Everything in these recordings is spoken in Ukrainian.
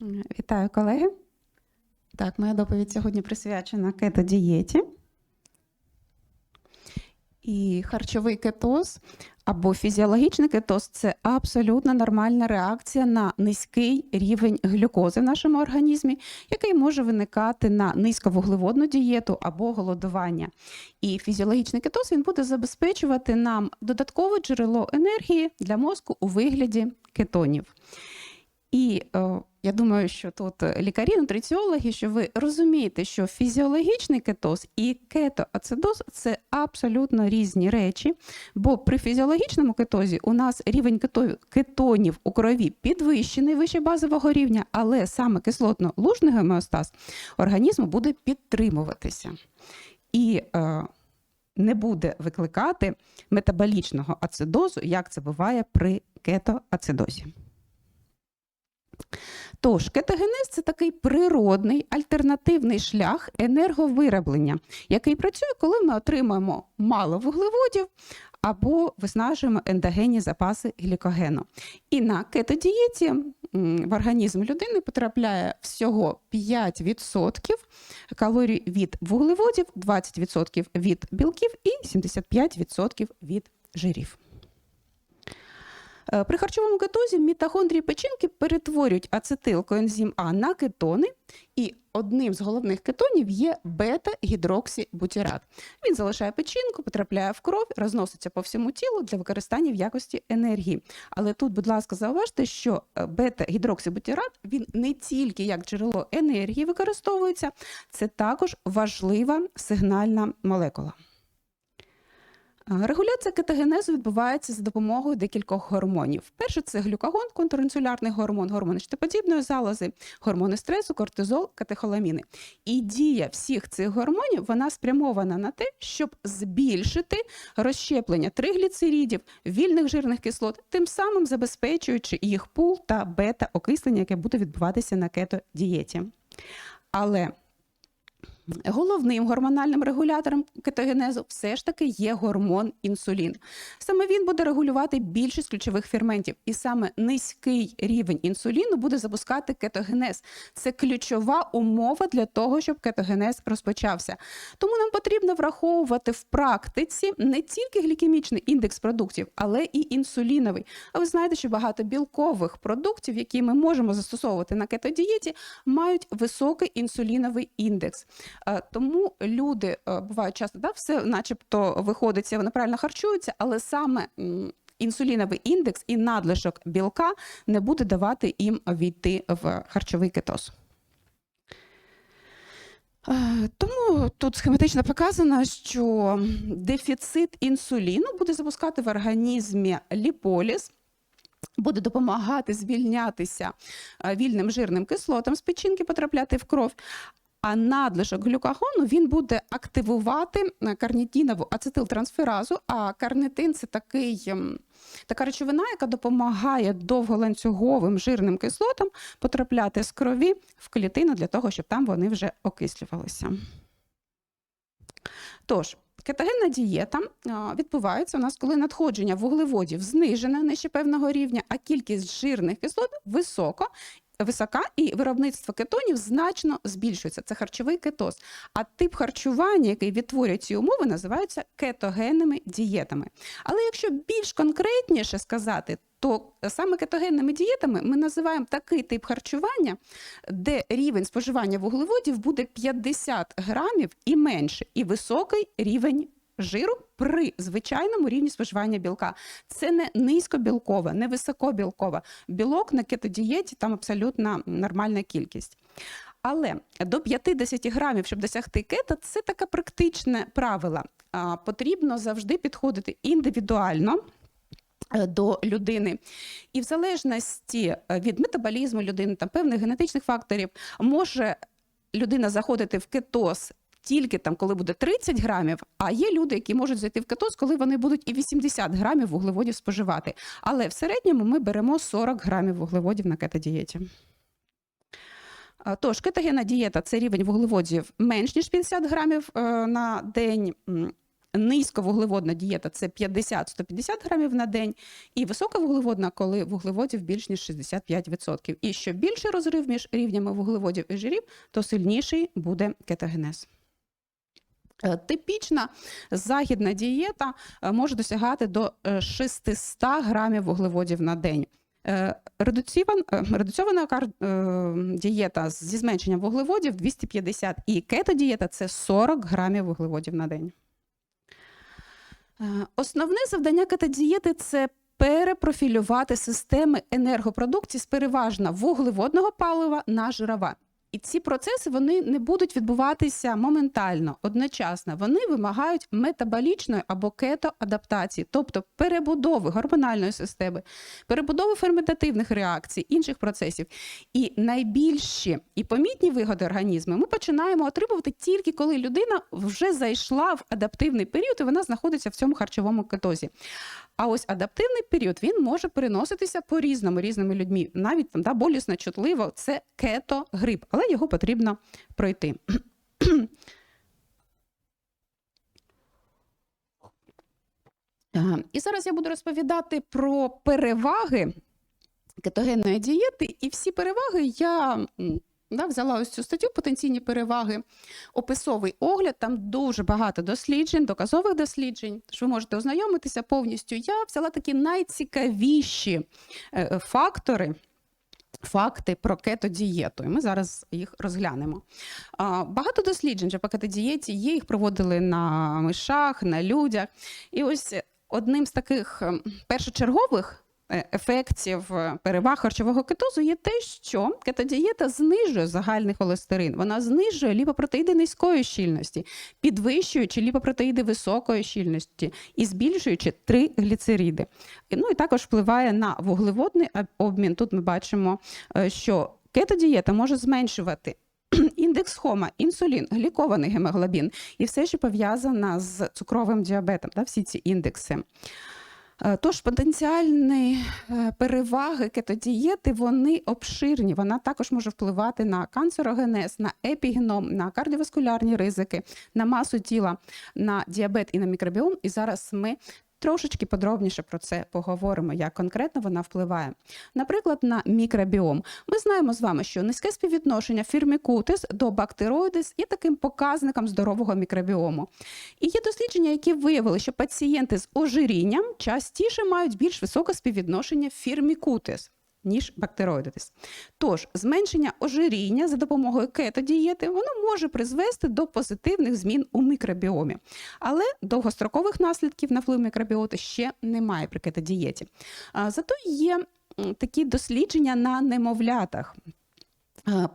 Вітаю, колеги. Так, моя доповідь сьогодні присвячена кетодієті. І харчовий кетоз або фізіологічний кетоз це абсолютно нормальна реакція на низький рівень глюкози в нашому організмі, який може виникати на низьковуглеводну дієту або голодування. І фізіологічний кетоз він буде забезпечувати нам додаткове джерело енергії для мозку у вигляді кетонів. І е, я думаю, що тут лікарі, нутриціологи, що ви розумієте, що фізіологічний кетоз і кетоацидоз це абсолютно різні речі. Бо при фізіологічному кетозі у нас рівень кетонів у крові підвищений вище базового рівня, але саме кислотно-лужний гомеостаз організму буде підтримуватися. І е, не буде викликати метаболічного ацидозу, як це буває при кетоацидозі. Тож, кетогенез це такий природний альтернативний шлях енерговироблення, який працює, коли ми отримуємо мало вуглеводів або виснажуємо ендогенні запаси глікогену. І на кетодієті в організм людини потрапляє всього 5% калорій від вуглеводів, 20% від білків і 75% від жирів. Е, При харчовому кетозі мітохондрії печінки перетворюють ацетилкоензим А на кетони, і одним з головних кетонів є бета-гідроксибутират. Він залишає печінку, потрапляє в кров, розноситься по всьому тілу для використання в якості енергії. Але тут, будь ласка, зауважте, що е, бета-гідроксибутират він не тільки як джерело енергії використовується, це також важлива сигнальна молекула. Регуляція кетогенезу відбувається за допомогою декількох гормонів. Перше це глюкагон, контрінсулярний гормон, гормони щитоподібної залози, гормони стресу, кортизол, катехоламіни. І дія всіх цих гормонів вона спрямована на те, щоб збільшити розщеплення тригліцеридів, вільних жирних кислот, тим самим забезпечуючи їх пул та бета-окислення, яке буде відбуватися на кетодієті. Але Головним гормональним регулятором кетогенезу все ж таки є гормон інсулін. Саме він буде регулювати більшість ключових ферментів, і саме низький рівень інсуліну буде запускати кетогенез. Це ключова умова для того, щоб кетогенез розпочався. Тому нам потрібно враховувати в практиці не тільки глікемічний індекс продуктів, але і інсуліновий. А ви знаєте, що багато білкових продуктів, які ми можемо застосовувати на кетодієті, мають високий інсуліновий індекс. Е, Тому люди е, бувають часто, да, все начебто виходиться, вони правильно харчуються, але саме інсуліновий індекс і надлишок білка не буде давати їм війти в харчовий кетоз. Е, Тому тут схематично показано, що дефіцит інсуліну буде запускати в організмі ліполіз, буде допомагати звільнятися вільним жирним кислотам з печінки, потрапляти в кров. А надлишок глюкагону він буде активувати е, карнітінову ацетилтрансферазу. А карнитин це такий, ем, така речовина, яка допомагає довголанцюговим жирним кислотам потрапляти з крові в клітину для того, щоб там вони вже окислювалися. Тож, кетогенна дієта відбувається у нас, коли надходження вуглеводів знижене нижче певного рівня, а кількість жирних кислот високо. Висока і виробництво кетонів значно збільшується. Це харчовий кетоз. А тип харчування, який відтворює ці умови, називаються кетогенними дієтами. Але якщо більш конкретніше сказати, то саме кетогенними дієтами ми називаємо такий тип харчування, де рівень споживання вуглеводів буде 50 грамів і менше, і високий рівень жиру при звичайному рівні споживання білка. Це не низькобілкове, не високобілкове. Білок на кетодієті там абсолютно нормальна кількість. Але до 50 грамів, щоб досягти кето, це таке практичне правило. Потрібно завжди підходити індивідуально. е, До людини, і в залежності е, від метаболізму людини та певних генетичних факторів може людина заходити в кетоз тільки там, коли буде 30 грамів, а є люди, які можуть зайти в кетоз, коли вони будуть і 80 грамів вуглеводів споживати. Але в середньому ми беремо 40 грамів вуглеводів на кетодієті. Тож, кетогенна дієта це рівень вуглеводів менш ніж 50 грамів е, на день. Низьковуглеводна дієта це 50-150 грамів на день, і високовуглеводна, коли вуглеводів більш ніж 65%. І що більший розрив між рівнями вуглеводів і жирів, то сильніший буде кетогенез. Е, Типічна західна дієта е, може досягати до е, 600 грамів вуглеводів на день. Е, е, Редуцьована е, дієта зі зменшенням вуглеводів 250 і кетодієта це 40 грамів вуглеводів на день. Е, Основне завдання кетодієти це перепрофілювати системи енергопродукції з переважно вуглеводного палива на жирове. І ці процеси вони не будуть відбуватися моментально, одночасно. Вони вимагають метаболічної або кетоадаптації, тобто перебудови гормональної системи, перебудови ферментативних реакцій, інших процесів. І найбільші і помітні вигоди організму ми починаємо отримувати тільки коли людина вже зайшла в адаптивний період, і вона знаходиться в цьому харчовому кетозі. А ось адаптивний період він може переноситися по-різному різними людьми. Навіть там да, болісно чутливо це кетогрип, але його потрібно пройти. Е, І зараз я буду розповідати про переваги кетогенної дієти. І всі переваги я да, взяла ось цю статтю потенційні переваги, описовий огляд. Там дуже багато досліджень, доказових досліджень. Тож ви можете ознайомитися повністю. Я взяла такі найцікавіші е, фактори. Факти про кетодієту, і ми зараз їх розглянемо. Багато досліджень по кетодієті є, їх проводили на мишах, на людях. І ось одним з таких ем, першочергових ефектів е, переваг харчового кетозу є те, що кетодієта знижує загальний холестерин, вона знижує ліпопротеїди низької щільності, підвищуючи ліпопротеїди високої щільності і збільшуючи тригліцериди. І, Ну і також впливає на вуглеводний обмін. Тут ми бачимо, е, що кетодієта може зменшувати індекс хома, інсулін, глікований гемоглобін і все, що пов'язано з цукровим діабетом, да, всі ці індекси. Е, Тож потенціальні е, переваги кетодієти вони обширні. Вона також може впливати на канцерогенез, на епігеном, на кардіоваскулярні ризики, на масу тіла, на діабет і на мікробіом. І зараз ми трошечки подробніше про це поговоримо, як конкретно вона впливає. Наприклад, на мікробіом. Ми знаємо з вами, що низьке співвідношення фірмікутис до бактероїдис є таким показником здорового мікробіому. І є дослідження, які виявили, що пацієнти з ожирінням частіше мають більш високе співвідношення фірмікутис. Ніж бактероїдитис. Тож зменшення ожиріння за допомогою кетодієти воно може призвести до позитивних змін у мікробіомі. Але довгострокових наслідків на вплив мікробіоти ще немає при кетодієті. Зато є такі дослідження на немовлятах.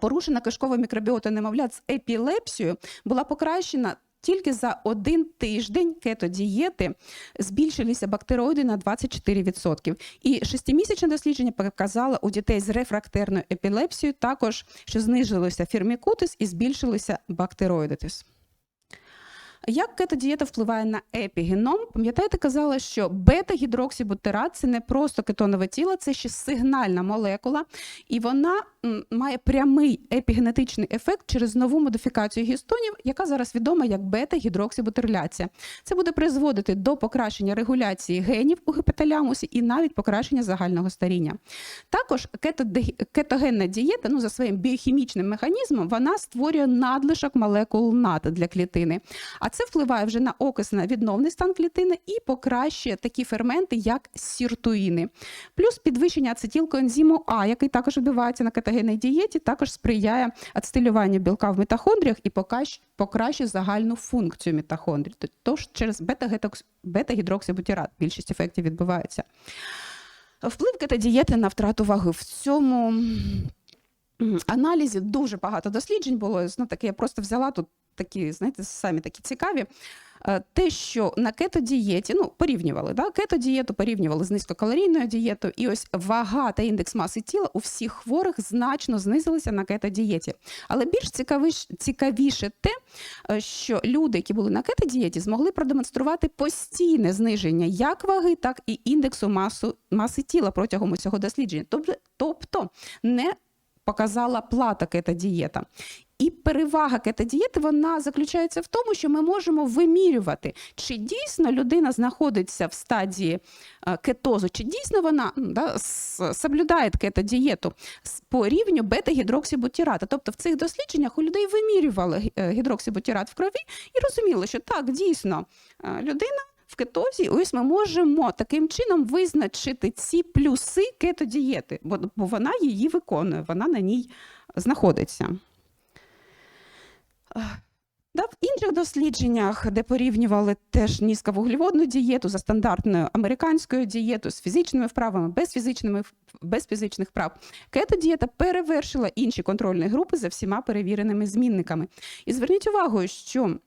Порушена кишкова мікробіота немовлят з епілепсією була покращена. Тільки за один тиждень кетодієти збільшилися бактероїди на 24%. І шестимісячне дослідження показало у дітей з рефрактерною епілепсією також, що знизилося фірмікутис і збільшилися бактероїдитис. Як кетодієта впливає на епігеном? Пам'ятаєте, казала, що бета-гідроксибутират – це не просто кетонове тіло, це ще сигнальна молекула, і вона має прямий епігенетичний ефект через нову модифікацію гістонів, яка зараз відома як бета-гідроксибутерляція. Це буде призводити до покращення регуляції генів у гіпоталямусі і навіть покращення загального старіння. Також кетогенна дієта, ну за своїм біохімічним механізмом, вона створює надлишок молекул НАД для клітини. А це впливає вже на окис на відновний стан клітини і покращує такі ферменти, як сіртуїни. Плюс підвищення ацетилкоензиму А, який також відбувається на кетогенній дієті, також сприяє ацетилюванню білка в мітохондріях і покращує загальну функцію мітохондрій. Тож через бета-гідроксибутират більшість ефектів відбувається. Вплив кетодієти на втрату ваги в цьому аналізі дуже багато досліджень було. Ну, таке я просто взяла тут такі, знаєте, самі такі цікаві. Е, Те, що на кетодієті, ну, порівнювали, да? кетодієту порівнювали з низькокалорійною дієтою, і ось вага та індекс маси тіла у всіх хворих значно знизилися на кетодієті. Але більш цікавіш, цікавіше те, е, що люди, які були на кетодієті, змогли продемонструвати постійне зниження як ваги, так і індексу масу, маси тіла протягом усього дослідження. Тобто, тобто не показала плата кетодієта. І перевага кетодієти вона заключається в тому, що ми можемо вимірювати, чи дійсно людина знаходиться в стадії е, кетозу, чи дійсно вона да, соблюдає кетодієту по рівню бета-гідроксибутірата. Тобто в цих дослідженнях у людей вимірювали е, гідроксибутірат в крові і розуміли, що так, дійсно, е, людина в кетозі, ось ми можемо таким чином визначити ці плюси кетодієти, бо, вона її виконує, вона на ній знаходиться. Е, Да, в інших дослідженнях, де порівнювали теж низьковуглеводну дієту за стандартною американською дієтою з фізичними вправами, без, фізичними, без фізичних вправ, кетодієта перевершила інші контрольні групи за всіма перевіреними змінниками. І зверніть увагу, що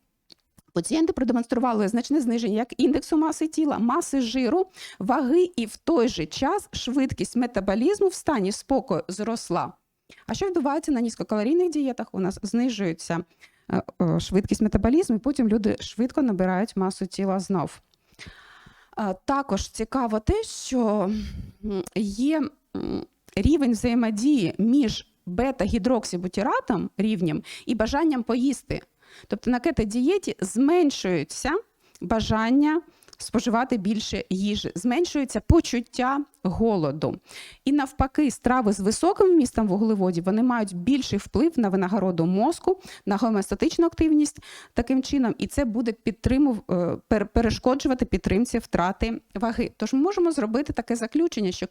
Пацієнти продемонстрували значне зниження як індексу маси тіла, маси жиру, ваги, і в той же час швидкість метаболізму в стані спокою зросла. А що відбувається на низькокалорійних дієтах? У нас знижується е, е, швидкість метаболізму, і потім люди швидко набирають масу тіла знов. Також цікаво те, що є рівень взаємодії між бета-гідроксибутіратом рівнем і бажанням поїсти. Тобто на кетодієті зменшується бажання споживати більше їжі, зменшується почуття голоду. І навпаки, страви з високим вмістом вуглеводів вони мають більший вплив на винагороду мозку, на гомеостатичну активність таким чином, і це буде підтримув, е, перешкоджувати підтримці втрати ваги. Тож ми можемо зробити таке заключення, що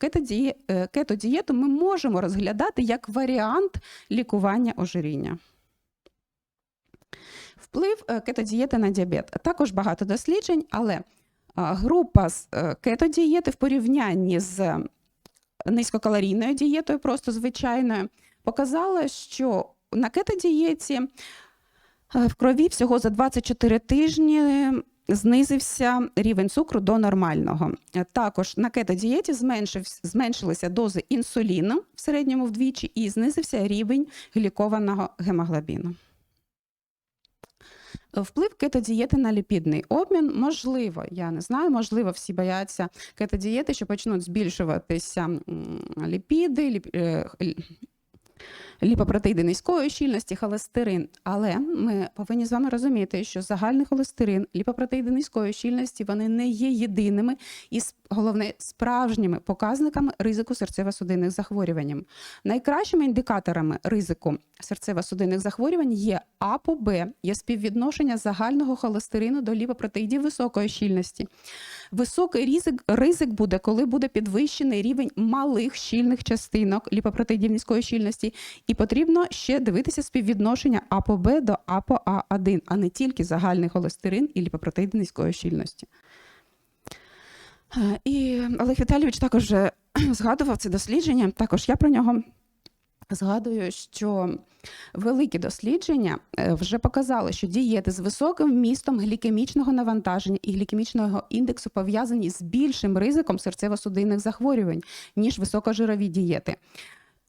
е, кетодієту ми можемо розглядати як варіант лікування ожиріння. Вплив е, кетодієти на діабет. Також багато досліджень, але група з е, кетодієти в порівнянні з низькокалорійною дієтою, просто звичайною, показала, що на кетодієті е, в крові всього за 24 тижні знизився рівень цукру до нормального. Е, Також на кетодієті зменшилися дози інсуліну в середньому вдвічі і знизився рівень глікованого гемоглобіну. Вплив кетодієти на ліпідний обмін. Можливо, я не знаю, можливо, всі бояться кетодієти, що почнуть збільшуватися ліпіди, ліп, е, ліпопротеїди низької щільності, холестерин. Але ми повинні з вами розуміти, що загальний холестерин, ліпопротеїди низької щільності вони не є єдиними і головне справжніми показниками ризику серцево-судинних захворювань. Найкращими індикаторами ризику серцево-судинних захворювань є АПО-Б, є співвідношення загального холестерину до ліпопротеїдів високої щільності. Високий ризик, ризик буде, коли буде підвищений рівень малих щільних частинок ліпопротеїдів низької щільності, і потрібно ще дивитися співвідношення АПО-Б до АПО-А1, а не тільки загальний холестерин і ліпопротеїди низької щільності. Е, І Олег Віталійович також згадував це дослідження. Також я про нього згадую, що великі дослідження е, вже показали, що дієти з високим вмістом глікемічного навантаження і глікемічного індексу пов'язані з більшим ризиком серцево-судинних захворювань, ніж високожирові дієти.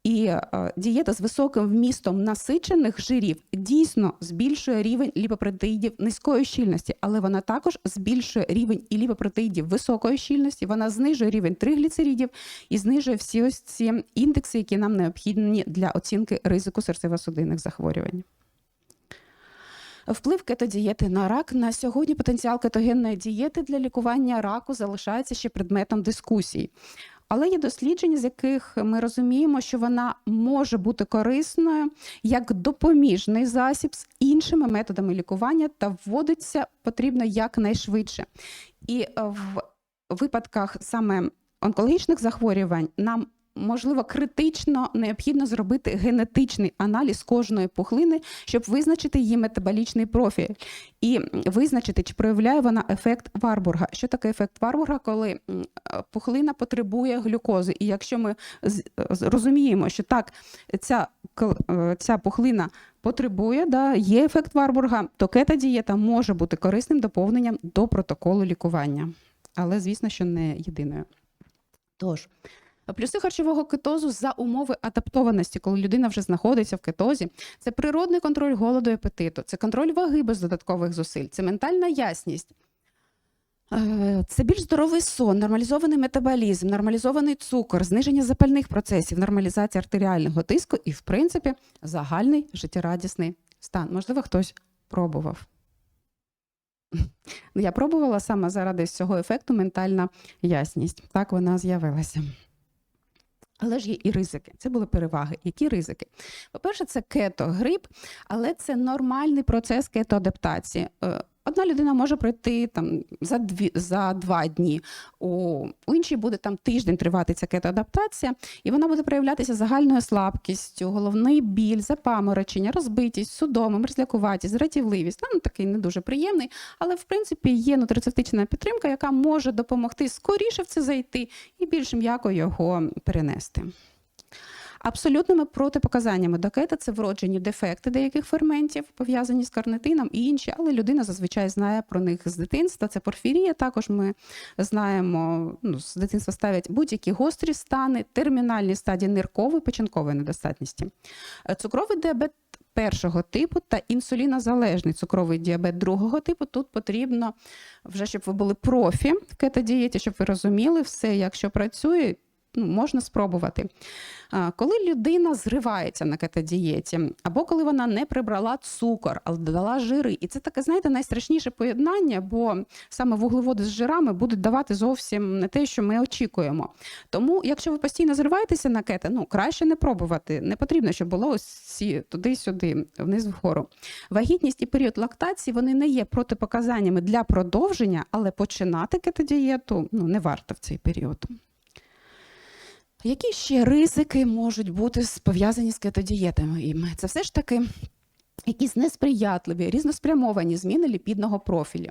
І е, дієта з високим вмістом насичених жирів дійсно збільшує рівень ліпопротеїдів низької щільності, але вона також збільшує рівень і ліпопротеїдів високої щільності, вона знижує рівень тригліцеридів і знижує всі ось ці індекси, які нам необхідні для оцінки ризику серцево-судинних захворювань. Вплив кетодієти на рак на сьогодні потенціал кетогенної дієти для лікування раку залишається ще предметом дискусій. Але є дослідження, з яких ми розуміємо, що вона може бути корисною як допоміжний засіб з іншими методами лікування та вводиться потрібно якнайшвидше. І е, в випадках саме онкологічних захворювань нам можливо критично необхідно зробити генетичний аналіз кожної пухлини, щоб визначити її метаболічний профіль і визначити, чи проявляє вона ефект Варбурга. Що таке ефект Варбурга, коли е, пухлина потребує глюкози? І якщо ми з- розуміємо, що так ця, е, ця пухлина потребує, да, є ефект Варбурга, то кета-дієта може бути корисним доповненням до протоколу лікування. Але, звісно, що не єдиною. Тож, плюси харчового кетозу за умови адаптованості, коли людина вже знаходиться в кетозі, це природний контроль голоду і апетиту, це контроль ваги без додаткових зусиль, це ментальна ясність. Е, Це більш здоровий сон, нормалізований метаболізм, нормалізований цукор, зниження запальних процесів, нормалізація артеріального тиску і, в принципі, загальний життєрадісний стан. Можливо, хтось пробував. Ну, Я пробувала саме заради цього ефекту ментальна ясність. Так вона з'явилася. Але ж є і ризики. Це були переваги. Які ризики? По-перше, це кетогрип, але це нормальний процес кетоадаптації. Одна людина може пройти там за дві за два дні, у, іншій буде там тиждень тривати ця кетоадаптація, і вона буде проявлятися загальною слабкістю, головний біль, запаморочення, розбитість, судоми, мерзлякуватість, зратівливість. Ну, такий не дуже приємний, але в принципі є нутрицептична підтримка, яка може допомогти скоріше в це зайти і більш м'яко його перенести. Абсолютними протипоказаннями до кета це вроджені дефекти деяких ферментів, пов'язані з карнитином і інші, але людина зазвичай знає про них з дитинства. Це порфірія. Також ми знаємо, ну, з дитинства ставлять будь-які гострі стани, термінальні стадії ниркової печінкової недостатності. Е, Цукровий діабет першого типу та інсулінозалежний цукровий діабет другого типу. Тут потрібно вже, щоб ви були профі в кетодієті, щоб ви розуміли все, як що працює. Ну, можна спробувати. Коли людина зривається на кетодієті, або коли вона не прибрала цукор, але додала жири, і це таке, знаєте, найстрашніше поєднання, бо саме вуглеводи з жирами будуть давати зовсім не те, що ми очікуємо. Тому, якщо ви постійно зриваєтеся на кето, ну краще не пробувати. Не потрібно, щоб було ось туди-сюди, вниз вгору. Вагітність і період лактації вони не є протипоказаннями для продовження, але починати кетодієту ну, не варто в цей період. Які ще ризики можуть бути пов'язані з кетодієтами? Це все ж таки якісь несприятливі, різноспрямовані зміни ліпідного профілю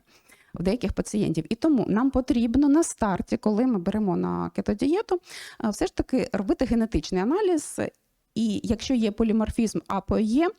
у деяких пацієнтів. І тому нам потрібно на старті, коли ми беремо на кетодієту, е, все ж таки робити генетичний аналіз. І якщо є поліморфізм АПОЄ,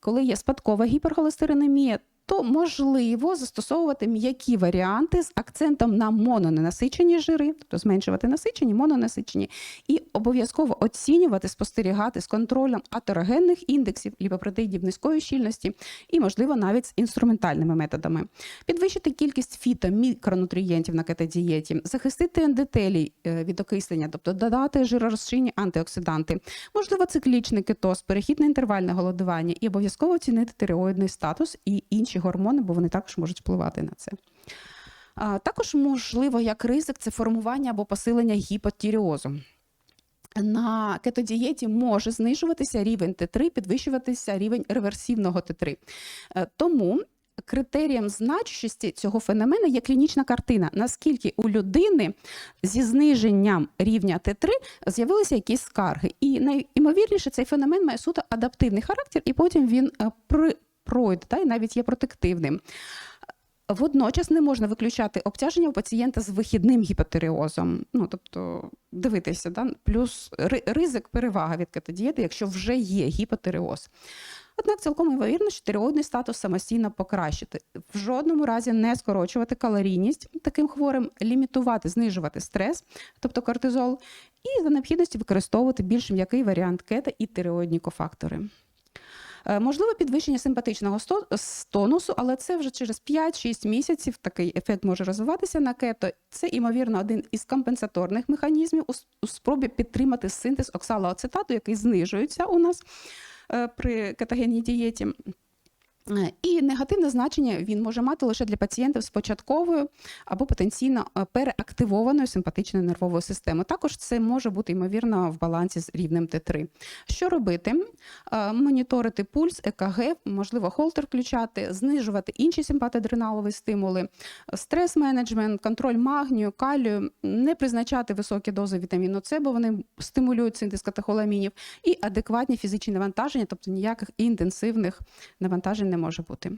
коли є спадкова гіперхолестеринемія, то можливо застосовувати м'які варіанти з акцентом на мононенасичені жири, тобто зменшувати насичені, мононасичені, і обов'язково оцінювати, спостерігати з контролем атерогенних індексів ліпопротеїдів низької щільності і, можливо, навіть з інструментальними методами, підвищити кількість фітомікронутрієнтів на кетодієті, захистити ендотелій е, від окислення, тобто додати жиророзчинні антиоксиданти, можливо, циклічний кетоз, перехід на інтервальне голодування і обов'язково оцінити тиреоїдний статус і інші гормони, бо вони також можуть впливати на це. Також можливо, як ризик, це формування або посилення гіпотіріозу. На кетодієті може знижуватися рівень Т3, підвищуватися рівень реверсивного Т3. Е, Тому критерієм значущості цього феномену є клінічна картина, наскільки у людини зі зниженням рівня Т3 з'явилися якісь скарги. І найімовірніше цей феномен має суто адаптивний характер, і потім він е, пройде, та, і навіть є протективним. Водночас не можна виключати обтяження у пацієнта з вихідним гіпотереозом. Ну, тобто, дивитися, да? плюс ризик перевага від кетодієти, якщо вже є гіпотереоз. Однак цілком ймовірно, що тиреоїдний статус самостійно покращити. В жодному разі не скорочувати калорійність таким хворим, лімітувати, знижувати стрес, тобто кортизол, і за необхідності використовувати більш м'який варіант кета і тиреоїдні кофактори. Е, можливо, підвищення симпатичного тонусу, але це вже через 5-6 місяців такий ефект може розвиватися на кето. Це, ймовірно, один із компенсаторних механізмів у спробі підтримати синтез оксалоацетату, який знижується у нас е, при кетогенній дієті. Е, і негативне значення він може мати лише для пацієнтів з початковою або потенційно е, переактивованою симпатичною нервовою системою. Також це може бути ймовірно в балансі з рівнем Т3. Що робити? Е, моніторити пульс, ЕКГ, можливо, холтер включати, знижувати інші симпатоадреналові стимули, стрес-менеджмент, контроль магнію, калію, не призначати високі дози вітаміну С, бо вони стимулюють синтез катехоламінів, і адекватні фізичні навантаження, тобто ніяких інтенсивних навантажень не може бути.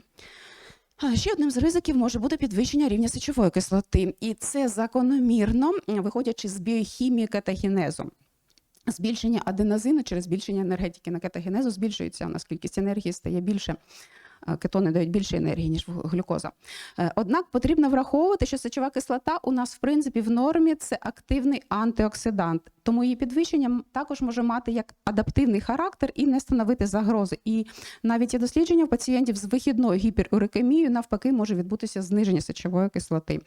Ще одним з ризиків може бути підвищення рівня сечової кислоти, і це закономірно, виходячи з біохімії катагенезу. Збільшення аденозину через збільшення енергетики на катагенезу збільшується у нас кількість енергії стає більше. Е, Кетони дають більше енергії, ніж глюкоза. Е, Однак потрібно враховувати, що сечова кислота у нас в принципі в нормі це активний антиоксидант, тому її підвищення також може мати як адаптивний характер і не становити загрози. І навіть є дослідження у пацієнтів з вихідною гіперурикемією навпаки може відбутися зниження сечової кислоти.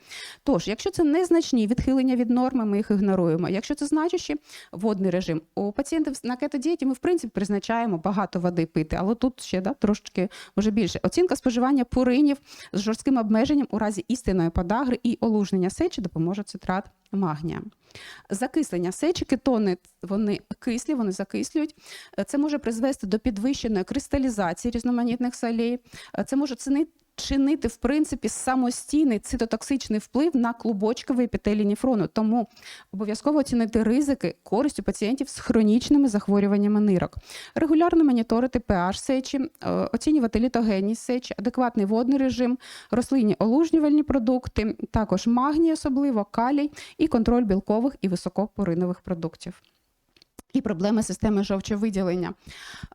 Тож, якщо це незначні відхилення від норми, ми їх ігноруємо. Якщо це значущі водний режим, у пацієнтів на кетодієті ми в принципі призначаємо багато води пити, але тут ще да, трошечки може більше. Оцінка споживання пуринів з жорстким обмеженням у разі істинної подагри і олужнення сечі допоможе цитрат магнія. Закислення сечі, кетони вони кислі, вони закислюють. Це може призвести до підвищеної кристалізації різноманітних солей. Це може чинити в принципі самостійний цитотоксичний вплив на клубочковий епітелій нефрону. Тому обов'язково оцінити ризики користь у пацієнтів з хронічними захворюваннями нирок. Регулярно моніторити pH сечі, е, оцінювати літогенність сечі, адекватний водний режим, рослинні олужнювальні продукти, також магній, особливо калій і контроль білкових і високопоринових продуктів. І проблеми системи жовчовиділення.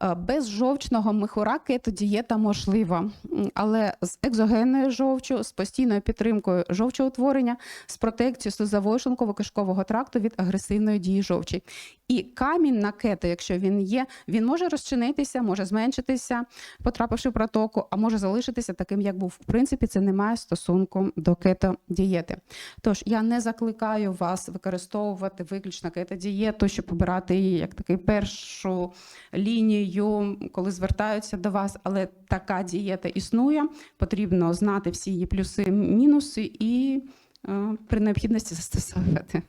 Е, Без жовчного михура кетодієта можлива, але з екзогенною жовчю, з постійною підтримкою жовчоутворення, з протекцією слизового шлунково-кишкового тракту від агресивної дії жовчі. І камінь на кето, якщо він є, він може розчинитися, може зменшитися, потрапивши в протоку, а може залишитися таким, як був. В принципі, це не має стосунку до кето-дієти. Тож я не закликаю вас використовувати виключно кето-дієту, щоб обирати її як такий першу лінію, коли звертаються до вас. Але така дієта існує. Потрібно знати всі її плюси, мінуси і е, при необхідності застосовувати.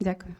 Дякую.